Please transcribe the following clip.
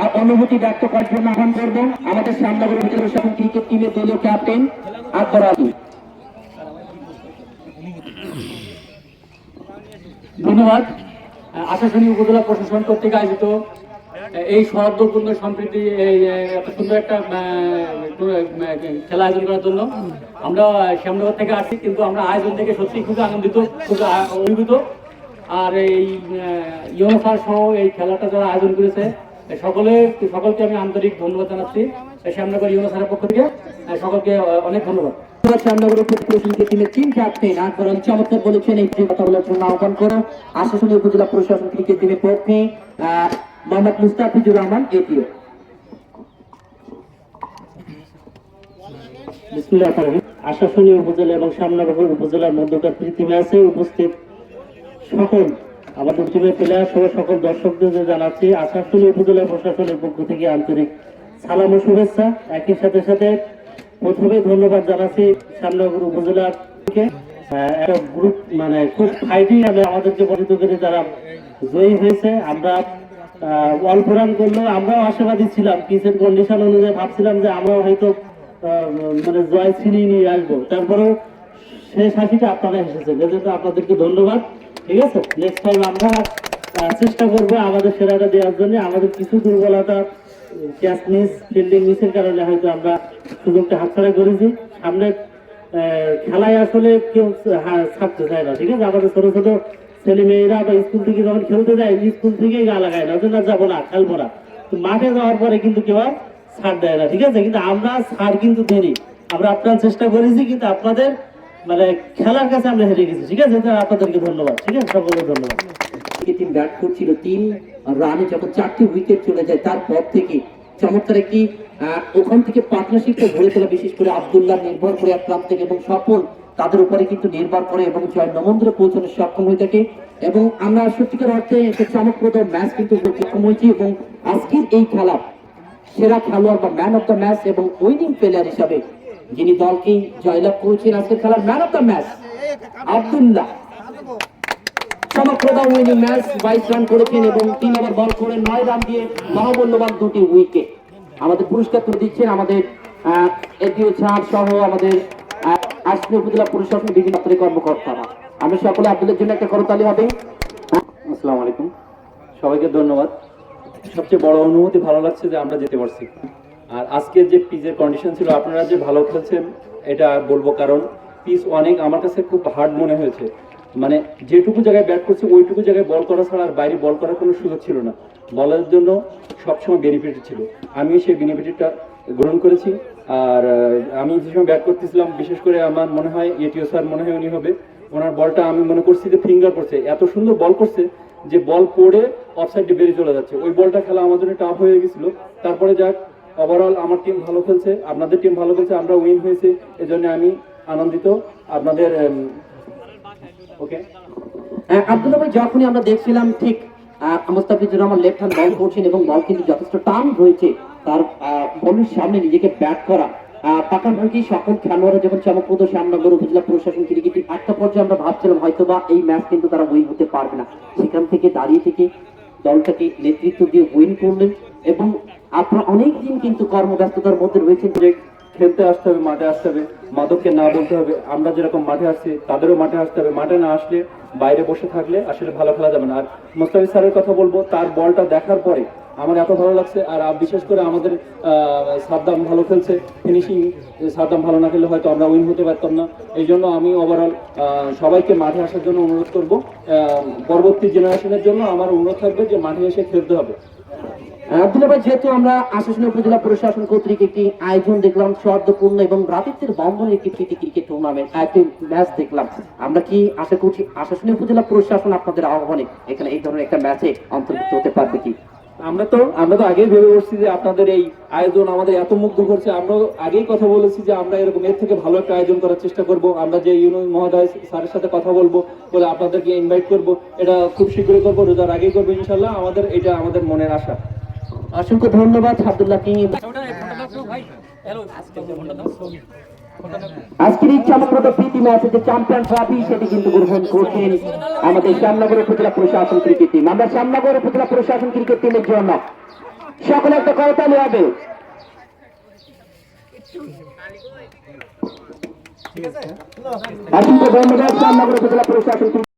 আর অনুভূতি ব্যক্ত করার জন্য আহ্বান করব। আমাদের শ্যামনগর ভিতরে ক্রিকেট টিমের দলীয় ক্যাপ্টেন আকবর আলী ধন্যবাদ। আশাশুনি উপজেলা প্রশাসন কর্তৃক আয়োজিত এই সৌহার্দ্যপূর্ণ সম্প্রীতি এত সুন্দর একটা খেলা আয়োজন করার জন্য আমরা শ্যামনগর থেকে আসছি, কিন্তু আমরা আয়োজন থেকে সত্যি খুব আনন্দিত, খুব অভিভূত। আর এই ইউনোফার সহ এই খেলাটা যারা আয়োজন করেছে সকলে, সকলকে আমি আন্তরিক ধন্যবাদ জানাচ্ছি। শ্যামনগর ইউনোফারের পক্ষ থেকে সকলকে অনেক ধন্যবাদ। শ্যামনগর উপজেলা প্রশাসন ক্রিকেট টিমের পক্ষে মোহাম্মদ মুস্তাফিজুর রহমান বিসমুল্লাহ আশাশুনি উপজেলা এবং শ্যামনগর উপজেলার মধ্যকার প্রীতি ম্যাচে উপস্থিত সকল, আমাদের টিমের প্লেয়ার সহ সকল দর্শকদের জানাচ্ছি আশাশুনি উপজেলা প্রশাসনের পক্ষ থেকে আন্তরিক সালাম ও শুভেচ্ছা। একই সাথে সাথে প্রথমে ধন্যবাদ জানাচ্ছি শ্যামনগর উপজেলার একটা গ্রুপ মানে খুব ফাইটিং আমি আমাদেরকে পরিচিত করে যারা জয়ী হয়েছে, আমরা অল্প রান করলেও আমরাও আশাবাদী ছিলাম পিচের কন্ডিশন অনুযায়ী ভাবছিলাম যে আমরাও হয়তো মানে জয় ছিনিয়ে নিয়ে আসব। তারপরেও শেষ হাসিটা আপনারা এসেছেন এজন্য আপনাদেরকে ধন্যবাদ। ঠিক আছে? নেক্সট টাইম আমরা চেষ্টা করব আমাদের সেরাটা দেওয়ার জন্য। আমাদের কিছু দুর্বলতা ক্যাচ মিস ফিল্ডিং মিসের কারণে হয়তো আমরা সুযোগটা হাতছাড়া করেছি। সামনে খেলায় আসলে কেউ ছাড়তে চায় না। ঠিক আছে? আমাদের ছোট ছোট ছেলে মেয়েরা বা স্কুল থেকে যখন খেলতে যায়, স্কুল থেকেই গা লাগায় না না যাব না, খেলব না। মাঠে যাওয়ার পরে কিন্তু কেউ আর ছাড় দেয় না, ঠিক আছে? কিন্তু আমরা ছাড় কিন্তু দেরি আমরা আপনার চেষ্টা করেছি, কিন্তু আপনাদের মানে খেলার কাছে আমরা হেরে গেছি, ঠিক আছে? আপনাদেরকে ধন্যবাদ, ঠিক আছে? সকলকে ধন্যবাদ। টিম ব্যাট করছিল? তিন রানে যখন চারটি উইকেট চলে যায়, তারপর থেকে চমৎকার একটি ওখান থেকে পার্টনারশিপটা গড়ে তোলা, বিশেষ করে আব্দুল্লাহ নির্ভর করে এক থেকে এবং সফল তাদের উপরে কিন্তু নির্ভর করে এবং জয় নমন্দ্র পৌঁছানো সক্ষম হয়ে থাকে। এবং আমরা সত্যিকার অর্থে একটা চমকপ্রদ ম্যাচ কিন্তু সক্ষম হয়েছি এবং আজকের এই খেলা সেরা খেলোয়াড় বা ম্যান অফ দ্য ম্যাচ এবং উইনিং প্লেয়ার হিসাবে যিনি দলকে জয়লাভ করেছেন আজকের খেলার man of the match Abdullah. চমকপ্রদ উইনিং ম্যাচ বাইশ রান করেছেন এবং তিন ওভার বল করে নয় রান দিয়ে মহামূল্যবান দুটি উইকেট আমাদের পুরস্কার তুলে দিচ্ছেন আমাদের এটিও ছাড় সহ আমাদের উপজেলা প্রশাসন বিভিন্ন কর্মকর্তারা আমি সকলে আপনাদের জন্য একটা করতালি হবে। আসসালামু আলাইকুম। সবাইকে ধন্যবাদ। সবচেয়ে বড় অনুভূতি ভালো লাগছে যে আমরা যেতে পারছি। আর আজকের যে পিচের কন্ডিশন ছিল, আপনারা যে ভালো খেলছেন, এটা বলব কারণ পিচ অনেক আমার কাছে খুব হার্ড মনে হয়েছে। মানে যেটুকু জায়গায় ব্যাট করছে, ওইটুকু জায়গায় বল করা ছাড়া আর বাইরে বল করার কোনো সুযোগ ছিল না। বলের জন্য সবসময় বেনিফিট ছিল। আমিও সেই বেনিফিটটা গ্রহণ করেছি। আর আমি যে সময় ব্যাট করতেছিলাম, বিশেষ করে আমার মনে হয় এটিও স্যার মনে হয় উনি হবে, ওনার বলটা আমি মনে করছি যে ফিঙ্গার করছে। এত সুন্দর বল করছে যে বল পড়ে অফসাইডে বেরিয়ে চলে যাচ্ছে। ওই বলটা খেলা আমার জন্য টাফ হয়ে গেছিল। তারপরে যাক ওভারঅল আমার টিম ভালো খেলছে, আপনাদের টিম ভালো খেলছে, আমরা উইন হয়েছে, এজন্য আমি আনন্দিত। আপনাদের আব্দুল্লাহ ভাই, যখনই আমরা দেখছিলাম ঠিক রহমান লেফট হ্যান্ড বল করছেন এবং বল কিন্তু যথেষ্ট টান রয়েছে, তার বলের সামনে নিজেকে ব্যাট করা। সকল খেলোয়াড়রা যখন চমকপ্রদ শ্যামনগর উপজেলা প্রশাসন একটা পর্যায়ে আমরা ভাবছিলাম হয়তো বা এই ম্যাচ কিন্তু তারা উইন হতে পারবে না। সেখান থেকে দাঁড়িয়ে থেকে দলটাকে নেতৃত্ব দিয়ে উইন করলেন এবং আপনারা অনেক দিন কিন্তু কর্মব্যস্ততার মধ্যে রয়েছেন খেলতে আসতে হবে, মাঠে আসতে হবে। মাদককে না বলতে হবে। আমরা যেরকম মাঠে আসছি, তাদেরও মাঠে আসতে হবে। মাঠে না আসলে বাইরে বসে থাকলে আসলে ভালো খেলা যাবে না। আর মোস্তাফিজ স্যারের কথা বলব, তার বলটা দেখার পরে আমার এত ভালো লাগছে। আর বিশেষ করে আমাদের সাদ্দাম ভালো খেলছে। ফিনিশিং সাদ্দাম ভালো না খেললে হয়তো আমরা উইন হতে পারতাম না। এই জন্য আমি ওভারঅল সবাইকে মাঠে আসার জন্য অনুরোধ করব। পরবর্তী জেনারেশনের জন্য আমার অনুরোধ থাকবে যে মাঠে এসে খেলতে হবে। আব্দুল্লাহ যেহেতু আমরা আশাসনী উপজেলা প্রশাসন কর্তৃক একটি আয়োজন দেখলাম, সৌহার্দ্যপূর্ণ এবং রাতিত্বের বন্ধনের একটি প্রীতি ক্রিকেট টুর্নামেন্ট একটি ম্যাচ দেখলাম। আমরা কি আশা করছি আশাসনী উপজেলা প্রশাসন আপনাদের আহ্বানে এখানে এই ধরনের একটা ম্যাচে অন্তর্ভুক্ত হতে পারবে কি? আমরা তো আমরা তো আগেই ভেবে বসছি যে আপনাদের এই আয়োজন আমাদের এত মুগ্ধ করছে। আমরা আগেই কথা বলেছি যে আমরা এরকম এর থেকে ভালো একটা আয়োজন করার চেষ্টা করব। আমরা যে ইউনিয়ন মহোদয় স্যারের সাথে কথা বলব, বলে আপনাদেরকে ইনভাইট করব, এটা খুব শীঘ্রই করব, রোজার আগেই করব ইনশাল্লাহ আমাদের, এটা আমাদের মনের আশা। অসংখ্য ধন্যবাদ, আব্দুল্লাহ কিং। আজকের এই চমকপ্রদ প্রীতি ম্যাচে যে চ্যাম্পিয়ন ট্রফি সেটি কিন্তু গ্রহণ করছেন আমাদের শ্যামনগর উপজেলা প্রশাসন ক্রিকেট টিম আমরা শ্যামনগর উপজেলা প্রশাসন ক্রিকেট টিমের জন্য সকলে একটা করতালি হবে অসংখ্য ধন্যবাদ, শ্যামনগর উপজেলা প্রশাসন